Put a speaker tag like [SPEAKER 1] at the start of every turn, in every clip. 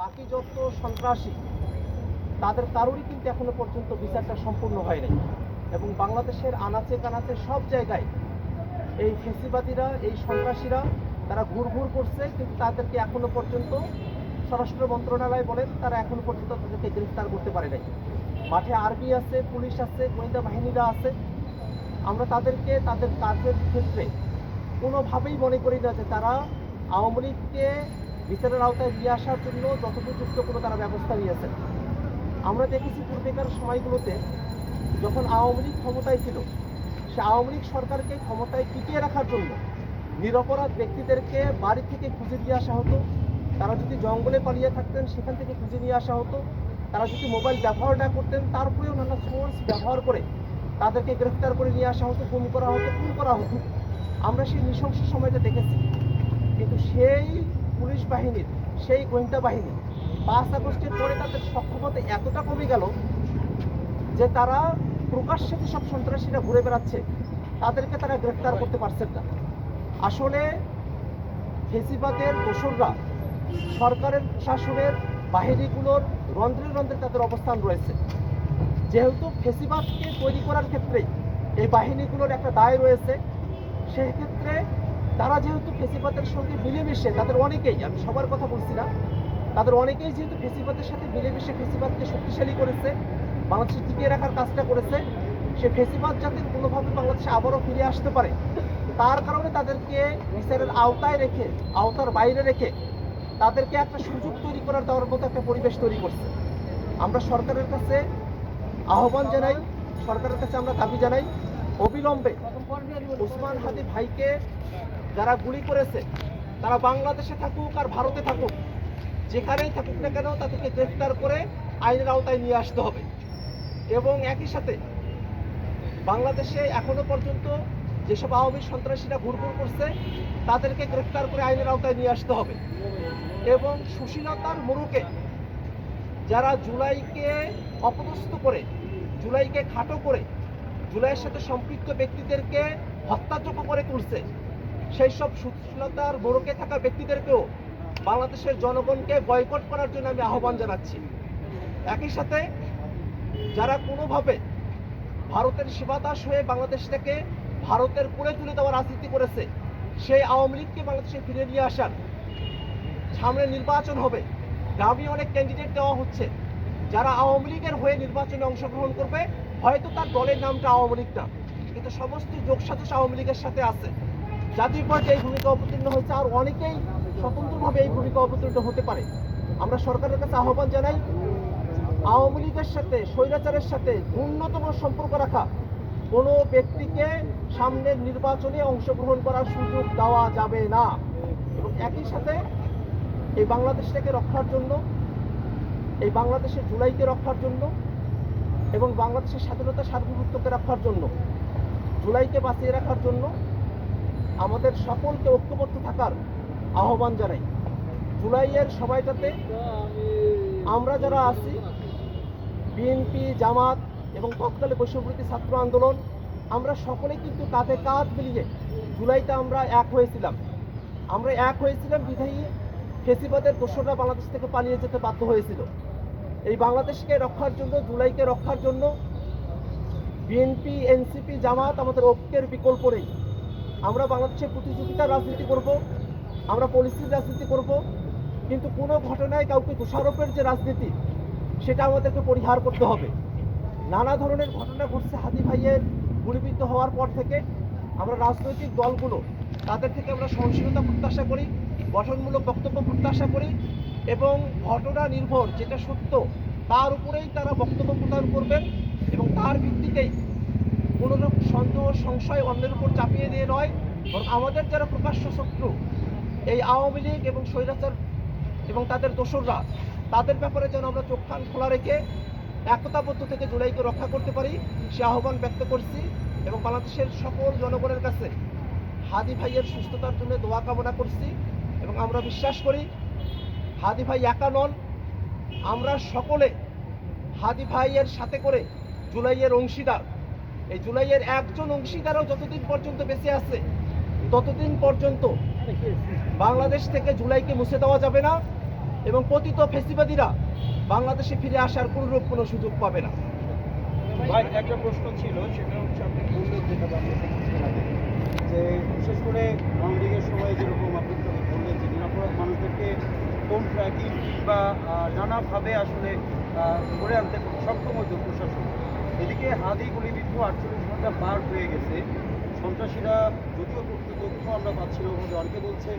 [SPEAKER 1] বাকি যত সন্ত্রাসী, তাদের কারোরই কিন্তু এখনও পর্যন্ত বিচারটা সম্পূর্ণ হয়নি। এবং বাংলাদেশের আনাচে কানাচে সব জায়গায় এই ফেসিবাদীরা, এই সন্ত্রাসীরা, তারা ঘুর ঘুর করছে, কিন্তু তাদেরকে এখনও পর্যন্ত স্বরাষ্ট্র মন্ত্রণালয় বলেন তারা এখনও পর্যন্ত তাদেরকে গ্রেফতার করতে পারে নাই। মাঠে আর্মি আছে, পুলিশ আছে, গোয়েন্দা বাহিনীরা আছে। আমরা তাদেরকে, তাদের কাজের ক্ষেত্রে কোনোভাবেই মনে করি না যে তারা আওয়ামী লীগকে বিচারের আওতায় নিয়ে আসার জন্য যথোপযুক্ত কোনো তারা ব্যবস্থা নিয়েছেন। আমরা দেখেছি পূর্বেকার সময়গুলোতে যখন আওয়ামী লীগ ক্ষমতায় ছিল, সে আওয়ামী লীগ সরকারকে ক্ষমতায় টিকিয়ে রাখার জন্য নিরপরাধ ব্যক্তিদেরকে বাড়ি থেকে খুঁজে নিয়ে আসা হতো। তারা যদি জঙ্গলে পালিয়ে থাকতেন, সেখান থেকে খুঁজে নিয়ে আসা হতো। তারা যদি মোবাইল ব্যবহার না করতেন, তারপরেও নানা সোর্স ব্যবহার করে তাদেরকে গ্রেফতার করে নিয়ে আসা হতো গুম করা হতো, খুন করা হতো। আমরা সেই নৃশংস সময়টা দেখেছি। কিন্তু সেই পুলিশ বাহিনীর সেই গোয়েন্দা বাহিনী পাঁচ আগস্টের পরে তাদের সক্ষমতা এতটা কমে গেল যে তারা প্রকাশ্যে সব সন্ত্রাসীরা ঘুরে বেড়াচ্ছে, তাদেরকে তারা গ্রেফতার করতে পারছেন না। আসলে ফেসিবাদের দোসররা সরকারের শাসনের বাহিনীগুলোর রন্ধ্রে রন্ধ্রে তাদের অবস্থান রয়েছে। যেহেতু ফেসিবাদকে তৈরি করার ক্ষেত্রে এই বাহিনীগুলোর একটা দায় রয়েছে সেই ক্ষেত্রে তারা যেহেতু ফেসিবাদের সঙ্গে মিলেমিশে, তাদের অনেকেই, আমি সবার কথা বলছি না, তাদের অনেকেই যেহেতু ফেসিবাদের সাথে মিলেমিশে ফেসিবাদকে শক্তিশালী করেছে, বাংলাদেশে টিকিয়ে রাখার কাজটা করেছে, সে ফেসিবাদ যাতে কোনোভাবে বাংলাদেশে আবারও ফিরে আসতে পারে, তার কারণে তাদেরকে বিচারের আওতায় রেখে, আওতার বাইরে রেখে তাদেরকে একটা সুযোগ তৈরি করার দেওয়ার মতো একটা পরিবেশ তৈরি করছে। আমরা সরকারের কাছে আহ্বান জানাই, সরকারের কাছে আমরা দাবি জানাই, অবিলম্বে ওসমান হাদি ভাইকে যারা গুলি করেছে, তারা বাংলাদেশে থাকুক আর ভারতে থাকুক, যেখানেই থাকুক না কেন তাদেরকে গ্রেফতার করে আইনের আওতায় নিয়ে আসতে হবে। এবং একই সাথে বাংলাদেশে এখনও পর্যন্ত যেসব আওয়ামী সন্ত্রাসীরা ঘুরঘুর করছে, তাদেরকে গ্রেফতার করে আইনের আওতায় নিয়ে আসতে হবে। এবং সুশীলতার মোড়কে যারা জুলাইকে অপদস্থ করে, জুলাইকে খাটো করে, জুলাইয়ের সাথে সম্পৃক্ত ব্যক্তিদেরকে হত্যাযোগ্য করে তুলছে সেই সব সুশীলতার মোড়কে থাকা ব্যক্তিদেরকেও বাংলাদেশের জনগণকে বয়কট করার জন্য আমি আহ্বান জানাচ্ছি। একই সাথে যারা কোনোভাবে ভারতের সেবাদাস হয়ে বাংলাদেশ থেকে ভারতের করে তুলে দেওয়ার রাজনীতি করেছে, সেই আওয়ামী লীগকে বাংলাদেশে ফিরে নিয়ে আসার সামনে নির্বাচন হবে, গ্রামে অনেক ক্যান্ডিডেট দেওয়া হচ্ছে। যারা আওয়ামী লীগের হয়ে নির্বাচনে অংশগ্রহণ করবে, হয়তো তার দলের নামটা আওয়ামী লীগ না কিন্তু সমস্ত যোগসাজস আওয়ামী লীগের সাথে আছে। জাতীয় পার্টি এই ভূমিকা অবতীর্ণ হয়েছে আর অনেকেই স্বতন্ত্রভাবে এই ভূমিকা অবতীর্ণ হতে পারে। আমরা সরকারের কাছে আহ্বান জানাই, আওয়ামী লীগের সাথে, স্বৈরাচারের সাথে ন্যূনতম সম্পর্ক রাখা। কোনো ব্যক্তিকে সামনের নির্বাচনে অংশগ্রহণ করার সুযোগ দেওয়া যাবে না। এবং একই সাথে এই বাংলাদেশটাকে রক্ষার জন্য, এই বাংলাদেশের জুলাইকে রক্ষার জন্য এবং বাংলাদেশের স্বাধীনতা সার্বভৌমত্বকে রক্ষার জন্য, জুলাইকে বাঁচিয়ে রাখার জন্য আমাদের সকলকে ঐক্যবদ্ধ থাকার আহ্বান জানাই। জুলাইয়ের সময়টাতে আমরা যারা আছি, বিএনপি, জামাত এবং তৎকালে বৈশ্ববৃত্তি ছাত্র আন্দোলন, আমরা সকলে কিন্তু কাঁধে কাঁধ মিলিয়ে জুলাইতে আমরা এক হয়েছিলাম। আমরা এক হয়েছিলাম বিধায়ী ফেসিবাদের দোসররা বাংলাদেশ থেকে পালিয়ে যেতে বাধ্য হয়েছিল। এই বাংলাদেশকে রক্ষার জন্য, জুলাইকে রক্ষার জন্য বিএনপি, এনসিপি, জামাত আমাদের ঐক্যের বিকল্প নেই। আমরা বাংলাদেশের প্রতিযোগিতার রাজনীতি করব, আমরা পলিসির রাজনীতি করব, কিন্তু কোনো ঘটনায় কাউকে দোষারোপের যে রাজনীতি, সেটা আমাদেরকে পরিহার করতে হবে। নানা ধরনের ঘটনা ঘটছে হাদি ভাইয়ের গুলিবিদ্ধ হওয়ার পর থেকে। আমরা রাজনৈতিক দলগুলো, তাদের থেকে আমরা সহনশীলতা প্রত্যাশা করি, গঠনমূলক বক্তব্য প্রত্যাশা করি এবং ঘটনা নির্ভর, যেটা সত্য, তার উপরেই তারা বক্তব্য প্রদান করবেন এবং তার ভিত্তিতেই সন্দেহ সংশয় অন্যের উপর চাপিয়ে দিয়ে নয়, বরং আমাদের যারা প্রকাশ্য শত্রু, এই আওয়ামী লীগ এবং স্বৈরাচার এবং তাদের দোসররা, তাদের ব্যাপারে যেন আমরা চোখ কান খোলা রেখে একতাবদ্ধ থেকে জুলাইকে রক্ষা করতে পারি, সে আহ্বান ব্যক্ত করছি এবং বাংলাদেশের সকল জনগণের কাছে হাদি ভাইয়ের সুস্থতার জন্য দোয়া কামনা করছি এবং আমরা বিশ্বাস করি, হাদি ভাই একা নন, আমরা সকলে হাদি ভাইয়ের সাথে করে জুলাইয়ের অংশীদার। এই জুলাইয়ের একজন অংশীদারও যতদিন পর্যন্ত বেঁচে আছে, ততদিন পর্যন্ত বাংলাদেশ থেকে জুলাইকে মুছে দেওয়া যাবে না এবং পতিত ফেসিবাদীরা বাংলাদেশে ফিরে আসার কোনরূপ কোনো সুযোগ পাবে না।
[SPEAKER 2] ভাই, একটা প্রশ্ন ছিল, সেটা হচ্ছে আপনি যে বিশেষ করে আওয়ামী সময় যেরকম আপনি বললেন যে নিরাপরাধ মানুষদেরকে ফোন ট্র্যাকিং কিংবা নানাভাবে আসলে ধরে আনতে সক্ষম হতো প্রশাসন। এদিকে হাদি গুলিবিদ্ধ আটচল্লিশ ঘণ্টা পার হয়ে গেছে। সন্ত্রাসীরা যদিও তথ্য তথ্য আমরা পাচ্ছি না অনেকে বলছে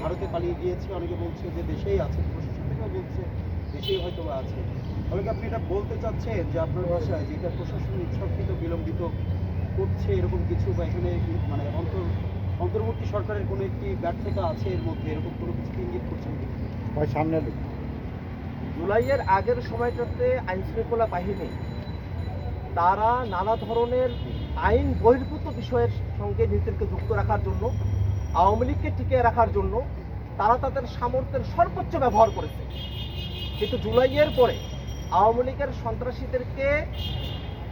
[SPEAKER 2] ভারতে পালিয়ে গিয়েছে অনেকে বলছে যে দেশেই আছে প্রশাসন থেকেও বলছে দেশেই হয়তো বা আছে। তাহলে কি আপনি এটা বলতে চাচ্ছেন যে আপনার ভাষায় যে এটা প্রশাসন ইচ্ছাকৃত বিলম্বিত করছে এরকম কিছু বা এখানে মানে অন্তর অন্তর্বর্তী সরকারের কোনো একটি ব্যর্থতা আছে এর মধ্যে? এরকম কোনো কিছু ইঙ্গিত করছেন
[SPEAKER 3] ভাই সামনে
[SPEAKER 1] জুলাইয়ের আগের সময়টাতে আইন শৃঙ্খলা বাহিনী তারা নানা ধরনের আইন বহির্ভূত বিষয়ের সঙ্গে নিজেদেরকে যুক্ত রাখার জন্য, আওয়ামী লীগকে টিকিয়ে রাখার জন্য তারা তাদের সামর্থ্যের সর্বোচ্চ ব্যবহার করেছে। কিন্তু জুলাইয়ের পরে আওয়ামী লীগের সন্ত্রাসীদেরকে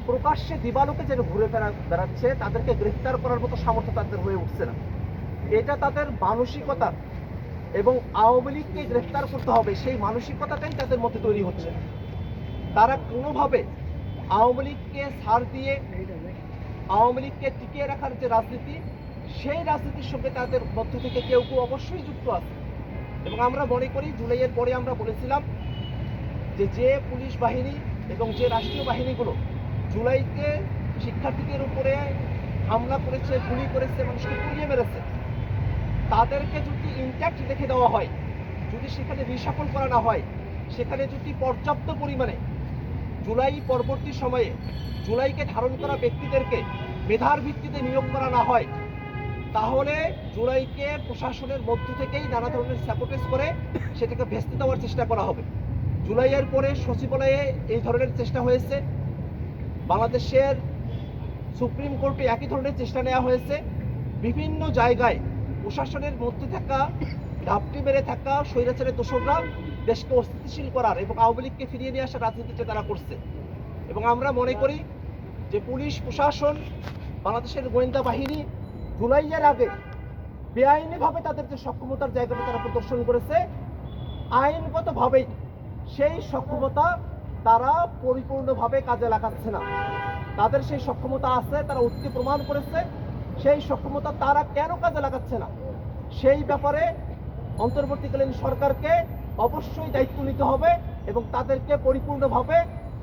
[SPEAKER 1] প্রকাশ্যে দিবালোকে যেন ঘুরে ফেরা বেড়াচ্ছে, তাদেরকে গ্রেফতার করার মতো সামর্থ্য তাদের হয়ে উঠছে না। এটা তাদের মানসিকতা এবং আওয়ামী লীগকে গ্রেফতার করতে হবে, সেই মানসিকতাটাই তাদের মধ্যে তৈরি হচ্ছে। তারা কোনোভাবে আওয়ামী লীগকে ছাড় দিয়ে আওয়ামী লীগকে টিকিয়ে রাখার যে রাজনীতি, সেই রাজনীতির সঙ্গে তাদের মধ্য থেকে কেউ কেউ অবশ্যই যুক্ত আছে। এবং আমরা মনে করি, জুলাইয়ের পরে আমরা বলেছিলাম যে যে পুলিশ বাহিনী এবং যে রাষ্ট্রীয় বাহিনীগুলো জুলাইতে শিক্ষার্থীদের উপরে হামলা করেছে, গুলি করেছে, মানুষকে পুড়িয়ে মেরেছে, তাদেরকে যদি ইন্ট্যাক্ট রেখে দেওয়া হয়, যদি সেখানে রিসাফল করা না হয়, সেখানে যদি পর্যাপ্ত পরিমাণে জুলাই পরবর্তী সময়ে জুলাইকে ধারণ করা ব্যক্তিদেরকে মেধার ভিত্তিতে নিয়োগ করা না হয়, তাহলে জুলাইকে প্রশাসনের মধ্য থেকেই নানা ধরনের স্যাপোটেজ করে সেটাকে ভেস্তে দেওয়ার চেষ্টা করা হবে। জুলাইয়ের পরে সচিবালয়ে এই ধরনের চেষ্টা হয়েছে। বাংলাদেশের সুপ্রিম কোর্টে একই ধরনের চেষ্টা নেওয়া হয়েছে। বিভিন্ন জায়গায় প্রশাসনের মধ্যে থাকা ঘাপটি মেরে থাকা স্বৈরাচারের দোসররা দেশকে অস্থিতিশীল করার এবং আওয়ামী লীগকে ফিরিয়ে নিয়ে আসার রাজনীতিটা তারা করছে। এবং আমরা মনে করি যে পুলিশ, প্রশাসন, বাংলাদেশের গোয়েন্দা বাহিনী জুলাইয়ের আগে বেআইনিভাবে তাদের যে সক্ষমতার জায়গাটা তারা প্রদর্শন করেছে, আইনগতভাবেই সেই সক্ষমতা তারা পরিপূর্ণভাবে কাজে লাগাচ্ছে না। তাদের সেই সক্ষমতা আছে, তারা অতীতে প্রমাণ করেছে, সেই সক্ষমতা তারা কেন কাজে লাগাচ্ছে না? সেই ব্যাপারে অন্তর্বর্তীকালীন সরকারকে অবশ্যই দায়িত্ব নিতে হবে এবং তাদেরকে পরিপূর্ণভাবে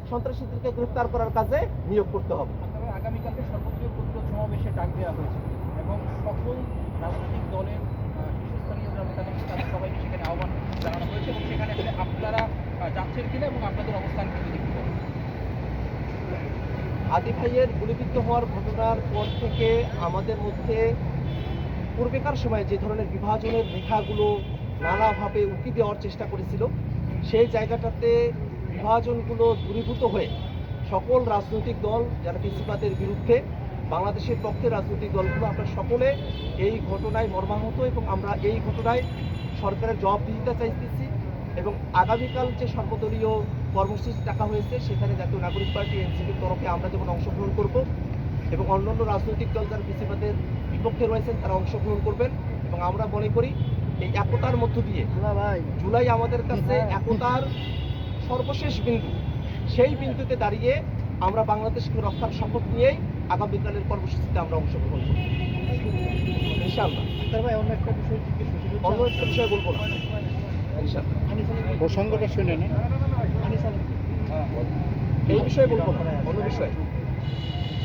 [SPEAKER 1] সন্ত্রাসীদেরকে গ্রেফতার করার কাজে নিয়োগ করতে হবে।
[SPEAKER 4] আগামীকালকে সর্বত্র প্রতিরোধ সমাবেশে ডাক দেওয়া হয়েছে এবং সকল রাজনৈতিক দলের শীর্ষস্থানীয় তাদের সবাইকে সেখানে আহ্বান জানানো হয়েছে এবং সেখানে আপনারা যাচ্ছেন কিনা এবং আপনাদের অবস্থান কিন্তু
[SPEAKER 1] আদি ভাইয়ের গুলিবিদ্ধ হওয়ার ঘটনার পর থেকে আমাদের মধ্যে পূর্বেকার সময়ে যে ধরনের বিভাজনের রেখাগুলো নানাভাবে উঁকি দেওয়ার চেষ্টা করেছিল, সেই জায়গাটাতে বিভাজনগুলো দূরীভূত হয়ে সকল রাজনৈতিক দল, যারা কৃষিপাতের বিরুদ্ধে বাংলাদেশের পক্ষে রাজনৈতিক দলগুলো, আমরা সকলে এই ঘটনায় মর্মাহত এবং আমরা এই ঘটনায় সরকারের জবাবদিহিতা চাইতেছি এবং আগামীকাল যে সর্বদলীয় কর্মসূচি ডাকা হয়েছে, সেখানে জাতীয় নাগরিক পার্টি, এনসিপির তরফে আমরা যেমন অংশগ্রহণ করব এবং অন্যান্য রাজনৈতিক দল যারা কৃষিপাতের বিপক্ষে রয়েছেন তারা অংশগ্রহণ করবেন। এবং আমরা মনে করি এই একতার মধ্য দিয়ে জুলাই আমাদের কাছে একতার সর্বশেষ বিন্দু। সেই বিন্দুতে দাঁড়িয়ে আমরা বাংলাদেশকে রক্ষার শপথ নিয়েই আগামীকালের কর্মসূচিতে আমরা অংশগ্রহণ করব। ইনশাআল্লাহ।
[SPEAKER 3] অন্য একটা বিষয়
[SPEAKER 1] অন্য একটা বিষয় বলব না। ইনশাআল্লাহ।
[SPEAKER 3] প্রসঙ্গটা শুনে না।
[SPEAKER 1] এই বিষয়ে বলব না। অন্য বিষয়ে।